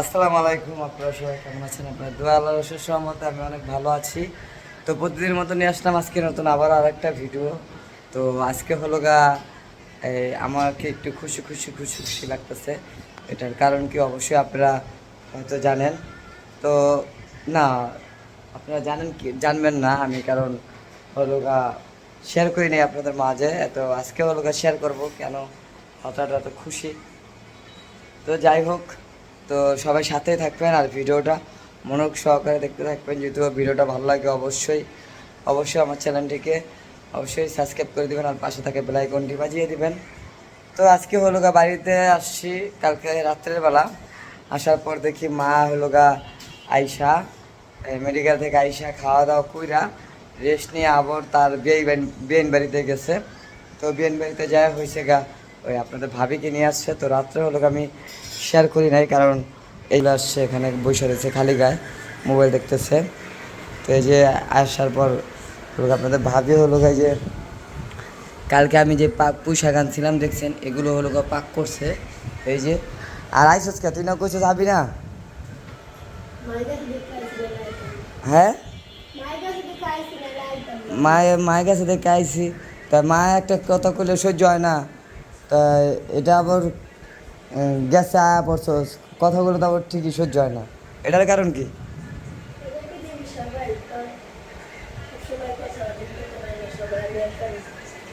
আসসালামু আলাইকুম, আপনারা সবাই কেমন আছেন? আপনার দোয়া আল্লাহ রসের সহমতে আমি অনেক ভালো আছি। তো প্রতিদিনের মতো নিয়ে আসলাম আজকে নতুন আবার আর একটা ভিডিও তো আজকে হলো গা আমাকে একটু খুশি খুশি খুশি খুশি লাগতেছে। এটার কারণ কি অবশ্যই আপনারা হয়তো জানেন। তো না, আপনারা জানেন কি, জানবেন না আমি, কারণ হলো গা শেয়ার করি নাই আপনাদের মাঝে। তো আজকে হলো গা শেয়ার করব, কেন? হঠাৎ এত খুশি। তো যাই হোক তো সবাই সাথেই থাকবেন আর ভিডিওটা মনোযোগ সহকারে দেখতে থাকবেন। যদি ভিডিওটা ভালো লাগে অবশ্যই অবশ্যই আমার চ্যানেলটিকে অবশ্যই সাবস্ক্রাইব করে দিবেন আর পাশে থাকে বেলাইকনটি বাজিয়ে দিবেন। তো আজকে হলো গা বাড়িতে আসছি, কালকে রাত্রের বেলা। আসার পর দেখি মা হলো গা আইসা মেডিকেল থেকে আইসা খাওয়া দাওয়া কইরা রেস্ট নিয়ে আবার তার বিয়ে বিয়েন বাড়িতে গেছে। তো বিয়েন বাড়িতে যাওয়া হয়েছে গা, ওই আপনাদের ভাবিকে নিয়ে আসছে। তো রাত্রে হলো আমি শেয়ার করি নাই, কারণ এইগুলো আসছে এখানে বসে রয়েছে, খালি গায়ে মোবাইল দেখতেছে। তো এই যে আসার পর আপনাদের ভাবি হলো যে কালকে আমি যে পাক পুঁই শাক আনছিলাম, দেখছেন, এগুলো হলো পাক করছে। এই যে, আর আইসস কে, তুই না কইছো যাবি না? হ্যাঁ? মায়ের মায়ের কাছে দেখে আইসি তা মা একটা কথা কইলে, সহ্য হয় না। তা এটা আবার উম, গেছে আয়া পড়ছো কথাগুলো তো আবার ঠিকই সহ্য হয় না। এটার কারণ কি?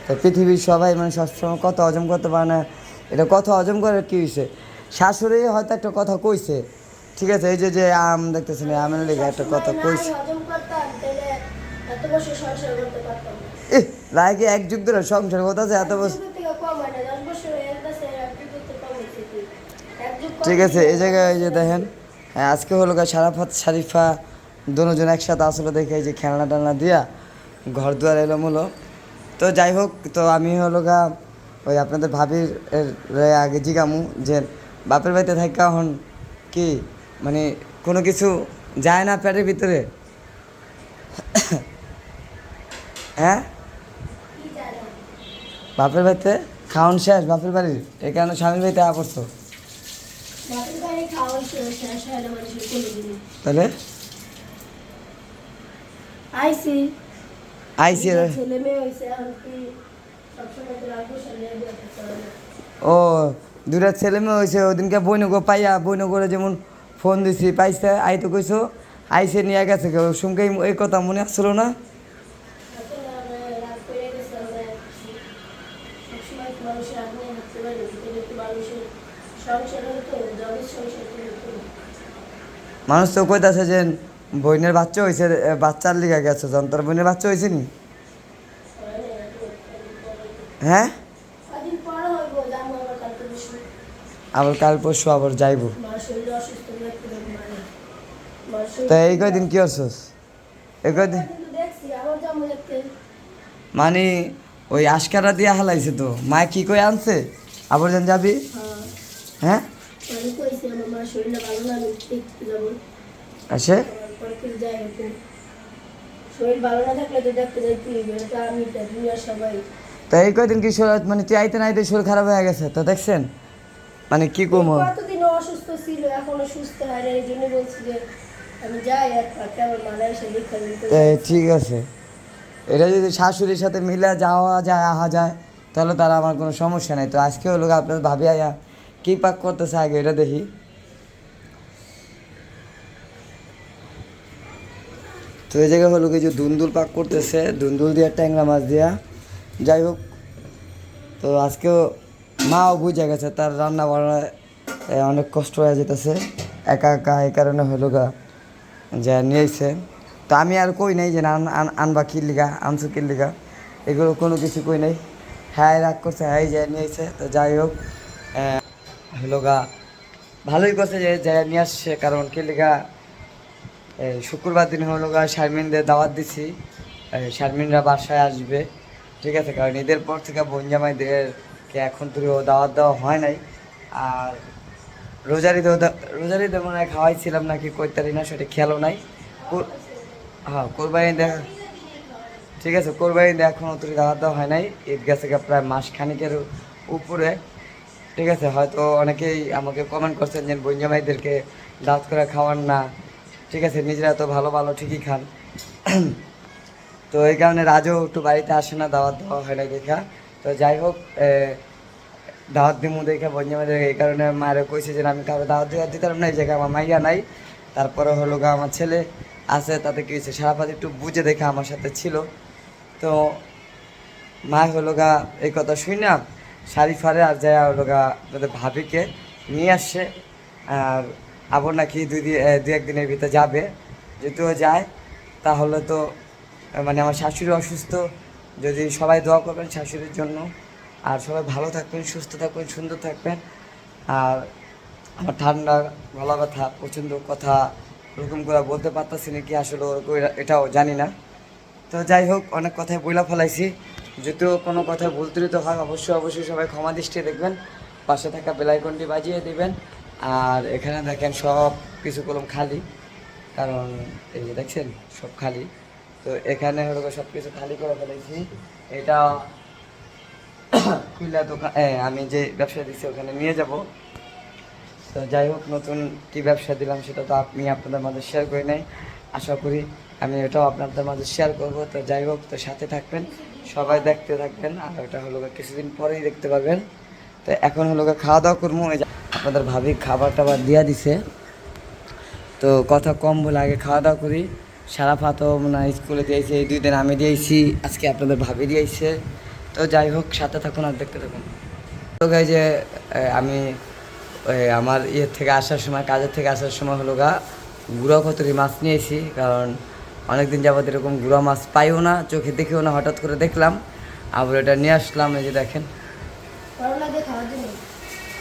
তো পৃথিবীর সবাই মানে সবসময় কথা হজম করতে পারে না। এটা কথা হজম করে কি হয়েছে শাশুড়ি হয়তো একটা কথা কইছে ঠিক আছে? এই যে যে আম দেখতেছেন আমের লেগে একটা কথা কইছে। এহ লাগে এক যুগ ধরে সংসার কথা আছে এত বছর ঠিক আছে এই জায়গায় এই যে দেখেন হ্যাঁ, আজকে হলো সারাফাত শারিফা দুজন একসাথে আসলে দেখে যে খেলনা টেলনা দিয়া ঘর দুয়ার এলো মূলো তো যাই হোক তো আমি হলো গা ওই আপনাদের ভাবির আগে জিগামু যে বাপের বাড়িতে থাকা এখন কি মানে কোনো কিছু যায় না পেটের ভিতরে? হ্যাঁ? বাপের বাড়িতে? খাওয়ান শেষ বাপের বাড়ির? এই কারণে স্বামীর বাড়িতে আয়া তাহলে? আইসি। আইসি ছেলে মেয়ে। ও দুটা ছেলে মেয়ে হয়েছে ওদিনকে বইনগো পাইয়া বইনগরে যেমন ফোন দিছি পাইছে আই তো কইছো আইসে নিয়ে গেছে কেউ। সুমকে এই কথা মনে আসছিল না? মানুষের মানুষ তো কইতাছে যে বইনের বাচ্চা হয়েছে বাচ্চার লিগা গেছে যন্ত্র বইনের বাচ্চা হয়েছে নি? হয়? আবার কাল পরশু আবার যাইবো। তা এই কয়দিন কি করছস? এই কয়দিন। মানে ওই আশকারা দিয়া হালাইছে তো। মা কি কই আনছে? আবার যেন যাবি? হ্যাঁ, হ্যাঁ? থাকলে তো দেখতে যাইতে হইবে, এটা তো আমি তো, দুনিয়ার সবাই। তা এই কয়দিন কি শরীর মানে তুই আইতে না আইতে শরীর খারাপ হয়ে গেছে? তো দেখছেন? মানে কি কম? কতদিন অসুস্থ ছিল এখনও সুস্থ হয় না এই জন্য বলছি যে আমি যাই আর থাকতে আমার মালা এসে ঠিক আছে। এটা যদি শাশুড়ির সাথে মিলে যাওয়া যায় আহা যায় তাহলে তারা আমার কোনো সমস্যা নাই। তো আজকে হলো আপনার ভাবি আয়া কি পাক করতেছে আগে এটা দেখি তো এই জায়গায় হলো কি যে দুন্দুল পাক করতেছে, দুন্দুল দিয়া ট্যাংরা মাছ দিয়া। যাই হোক, তো আজকেও মাও বুঝে গেছে, তার রান্না বান্নায় অনেক কষ্ট হয়ে যেতেছে। একা একা এই কারণে হলো গা যে নিয়েছে। তো আমি আর কই নাই যে না আন- আন- আনবা কি লিগা, আনছো কি লিগা। এগুলো কোনো কিছু কই নাই। হ্যাঁ রাগ করছে হ্যাঁ যে নিয়েছে। তো যাই হোক আহ, হলো গা ভালোই করছে যে যে নিয়ে আসছে কারণ কি লিগা শুক্রবার দিন হলো গা শারমিনদের দাওয়াত দিছি। শারমিনরা বাসায় আসবে ঠিক আছে? কারণ ঈদের পর থেকে বনজামাইদেরকে এখন তো দাওয়াত দেওয়া হয় নাই। আর রোজারিতে রোজারিতে মনে হয় খাওয়াইছিলাম নাকি কইতারি না সেটা খেয়ালও নাই। হ্যাঁ কোরবানি দেখা ঠিক আছে? কোরবানি এখনও তো দাওয়াত দেওয়া হয় নাই। ঈদ গেছে প্রায় মাস খানিকের উপরে। ঠিক আছে, হয়তো অনেকেই আমাকে কমেন্ট করছেন যে বঞ্জা ভাইদেরকে দাঁত করে খাওয়ান না। ঠিক আছে, নিজেরা তো ভালো ভালো ঠিকই খান। তো এই কারণে রাজও একটু বাড়িতে আসে না, দাওয়াত দেওয়া হয় না দেখা। তো যাই হোক দাওয়াত দিমু দেখে বঞ্জা ভাইদের। এই কারণে মায়ের কইছে যে আমি কারও দাওয়াত দেওয়া দিতাম না, এই জায়গায় আমার মাইয়া নাই। তারপরে হলো গা আমার ছেলে আছে, তাতে কি হয়েছে, সারাপাত একটু বুঝে দেখে আমার সাথে ছিল। তো মা হলো গা এই কথা শুই না শাড়ি ফারে আর যায় গা তাদের ভাবিকে নিয়ে আসছে আর আবার নাকি দুই দি- একদিনের ভিতরে যাবে। যেহেতু যায়, তাহলে তো মানে আমার শাশুড়ি অসুস্থ, যদি সবাই দোয়া করবেন শাশুড়ির জন্য। আর সবাই ভালো থাকবেন, সুস্থ থাকবেন, সুন্দর থাকবেন। আর আমার ঠান্ডা গলা ব্যথা, প্রচণ্ড কথা ওরকম করে বলতে পারতাছি না কি আসলে ওরকম এটাও জানি না। তো যাই হোক, অনেক কথাই বইলা ফেলাইছি। যদিও কোনো কথা ভুল হয়, অবশ্যই অবশ্যই সবাই ক্ষমা দৃষ্টি দেখবেন। পাশে থাকা বেলাইকনটি বাজিয়ে দেবেন। আর এখানে দেখেন সব কিছু কলম খালি। কারণ এই যে দেখছেন, সব খালি। তো এখানে হলো সব কিছু খালি করে ফেলেছি। এটা খুললা দোকান আমি যে ব্যবসা দিচ্ছি ওখানে নিয়ে যাব। তো যাই হোক, নতুন কি ব্যবসা দিলাম সেটা তো আপনি আপনাদের মাঝে শেয়ার করে নেই। আশা করি আমি এটাও আপনাদের মাঝে শেয়ার করব। তো যাই হোক, তো সাথে থাকবেন। সবাই দেখতে থাকবেন, আর ওটা হলো কিছুদিন পরেই দেখতে পাবেন তো এখন হলো খাওয়া দাওয়া করব আপনাদের ভাবি খাবার টাবার দিয়া দিছে। তো কথা কম বলে আগে খাওয়া দাওয়া করি। সারা ফাতো মানে স্কুলে দিয়েছে, এই দুই দিন আমি দিয়েছি, আজকে আপনাদের ভাবি দিয়েছে। তো যাই হোক, সাথে থাকুন আর দেখতে থাকুন। তো গাই যে আমি আমার ইয়ের থেকে আসার সময়, কাজের থেকে আসার সময় হলো গা গুঁড়া কতরি মাছ নিয়েছি, কারণ অনেকদিন যাবত এরকম গুঁড়া মাছ পাইও না চোখে দেখেও না হঠাৎ করে দেখলাম। আবার এটা নিয়ে আসলাম এই যে দেখেন।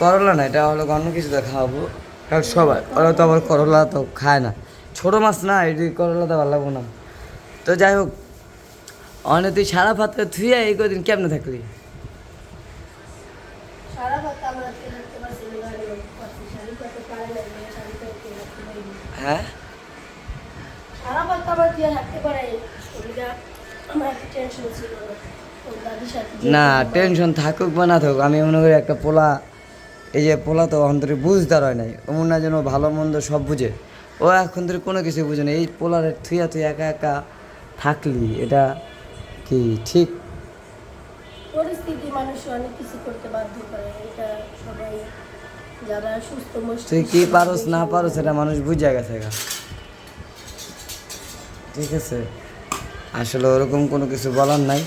করলা না এটা হলো অন্য কিছু খাওয়াবো। কারণ সবাই ওরা তো আবার করলা তো খায় না। ছোটো মাছ না এটি করলা তো ভালো লাগবো না। তো যাই হোক অনেক তুই সারা পাত্রে থুয়ে এই কদিন কেমনে থাকলি? ভাত হ্যাঁ? আমার দিয়ে পারে। আমার একটা টেনশন ছিল। না টেনশন থাকুক বা না থাকুক আমি মনে করি একটা পোলা এই যে পোলা তো অন্তরে বুঝতে হয় নাই। অমন না যেন ভালো মন্দ সব বুঝে। ও এখন ধরে কোনো কিছু বুঝে না। এই পোলার থুয়া তুই একা একা থাকলি এটা কি ঠিক? পরিস্থিতি মানুষ অনেক কিছু করতে বাধ্য করে। এটা সবাই যারা সুস্থ তুই কি পারোস না পারোস এটা মানুষ বুঝে গেছে। ঠিক আছে। আসলে ওরকম কোনো কিছু বলার নাই।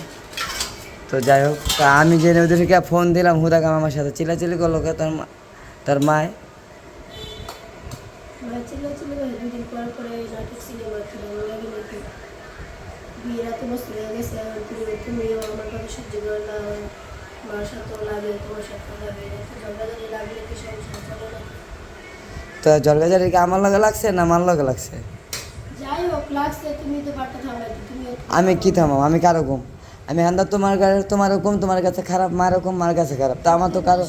তো যাই হোক তা আমি যে ওদেরকে ফোন দিলাম হুদা হুদাক আমার সাথে চিলাচিলি করল তার মা- তার মায়। মানে তো জলগাজারি কি আমার লগে লাগছে না আমার লগে লাগছে যাই হোক লাগছে তুমি তো বারটা থামাইতে তুমি আমি কি থামাম আমি কারও কম আমি হান্দা তোমার তোমার কম তোমার কাছে খারাপ মার কম মার কাছে খারাপ। তা আমার তো কারও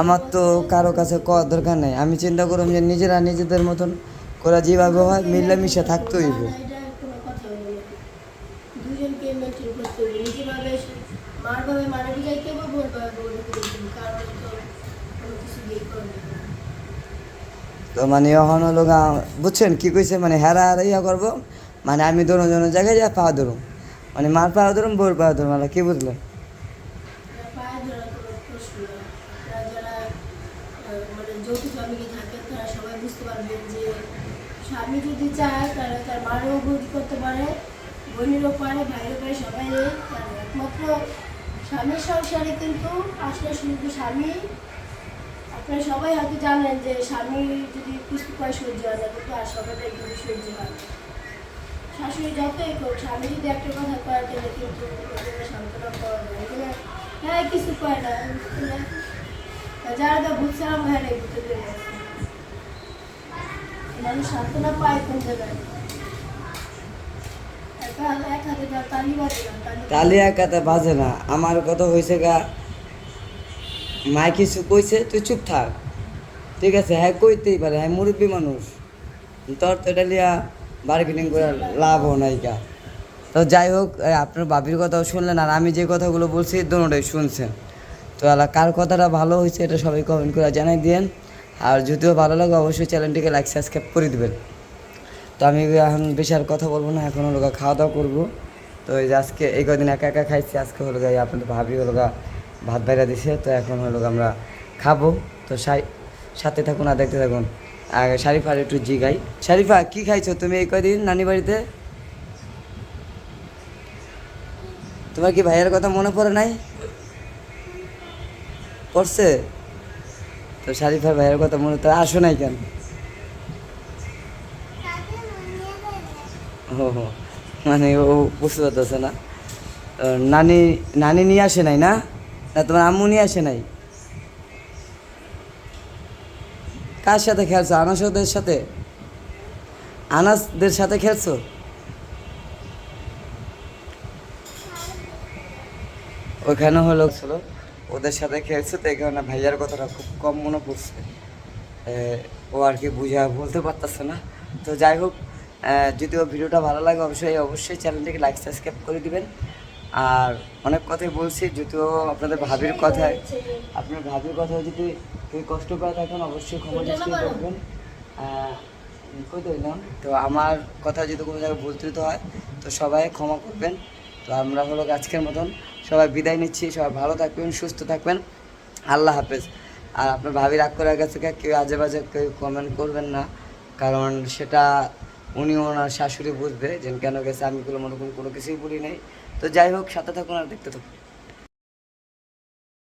আমার তো। কারও কাছে কওয়ার দরকার নেই। আমি চিন্তা করুম যে নিজেরা নিজেদের মতন করা যেভাবে হয় মিলেমিশে থাকতে হইব না, না, এটা কোনো কথা হলো না। দুজনকে মেনটেন করতে হবে নিজেভাবে মার ভাবে মানে বুঝাইতে হবে বোর ভাবে বোর বুঝাইতে হবে কারণ তো কোনো কিছু বিয়ে করবে না তো মানে এখন হলো বুঝছেন কি কইছে? মানে হেরা হেরা ইয়া করব। মানে আমি দোনো দোনো জায়গায় যা, পা ধরুম। মানে মার পা ধরুম বোর পা ধরুম মানে কি বুঝলেন স্বামী যদি চায় তাহলে তার মারও করতে পারে, বোনেরও পারে পারে সবাই একমাত্র স্বামীর সংসারে কিন্তু আসলে শুধু স্বামী আপনারা সবাই হয়তো জানেন যে স্বামী যদি কিছু পায় সহ্য হয় না কিন্তু আর সবাইটা একটু সহ্য হয়। শাশুড়ি যতই করুক, স্বামী যদি একটা কথা কয়, তাহলে কিন্তু সান্ত্বনা পাওয়া যায়। হ্যাঁ কিছু কয় না যারা তো ভূতসারাম ঘাড়ে ভূতে বেড়ে গেছে। মানুষ সান্ত্বনা পায় কোন জায়গায়? হাতে এক হাতে তালি তালি বাজে না। আমার কথা হয়েছে গা মায় কিছু কইছে, তুই চুপ থাক। ঠিক আছে হ্যাঁ কইতেই পারে হ্যাঁ মুরব্বী মানুষ। তোর তো এটা লিয়া বার্গেনিং করে লাভও নাই গা। তো যাই হোক আপনার বাবির কথাও শুনলেন, আর আমি যে কথাগুলো বলছি দোনোটাই শুনছেন। তো আলা কার কথাটা ভালো হয়েছে এটা সবাই কমেন্ট করে জানাই দিয়েন। আর যদিও ভালো লাগে, অবশ্যই চ্যানেলটিকে লাইক সাবস্ক্রাইব করে দেবেন। তো আমি এখন বেশি আর কথা বলব না, এখন হলো খাওয়া দাওয়া করব। তো এই যে আজকে, এই কদিন একা একা খাইছি, আজকে হলো গা এই আপনাদের ভাবি হলো গা ভাত বাইরা দিছে, তো এখন হলো আমরা খাব। তো সাথে থাকুন আর দেখতে থাকুন। আর শারিফার একটু জিগাই। শারিফা, কি খাইছো তুমি এই কদিন নানি বাড়িতে? তোমার কি ভাইয়ের কথা মনে পড়ে নাই? পড়ছে? তো শারিফার ভাইয়ের কথা মনে তো আসো নাই কেন? ও মানে ও বুঝতে পারতেছে না। নানি নানি নিয়ে আসে নাই না? না, তোমার আম্মু নিয়ে আসে নাই? কার সাথে খেলছো? আনাসদের সাথে? আনাসদের সাথে খেলছো? ওখানে হলো ছিল, ওদের সাথে খেলছে, তো এই কারণে ভাইয়ার কথাটা খুব কম মনে পড়ছে। ও আর কি বুঝা বলতে পারতেছে না। তো যাই হোক যদি ও ভিডিওটা ভালো লাগে, অবশ্যই অবশ্যই চ্যানেলটিকে লাইক সাবস্ক্রাইব করে দিবেন। আর অনেক কথাই বলছি যদিও আপনাদের ভাবির কথায়। আপনার ভাবির কথায় যদি কেউ কষ্ট করে থাকেন অবশ্যই ক্ষমা দৃষ্টি কই দিলাম তো আমার কথা যদি কোনো জায়গায় ভুল ত্রুটি হয় তো সবাই ক্ষমা করবেন। তো আমরা হলো আজকের মতন সবাই বিদায় নিচ্ছি। সবাই ভালো থাকবেন সুস্থ থাকবেন। আল্লাহ হাফেজ। আর আপনার ভাবি রাগ করে গেছে কে- কেউ আজে বাজে কেউ কমেন্ট করবেন না কারণ সেটা উনি ওনার শাশুড়ি বুঝবে যে কেন গেছে আমি কোনো মনে কোনো কিছুই বলি নাই। তো যাই হোক সাথে থাকুন আর দেখতে থাকুন।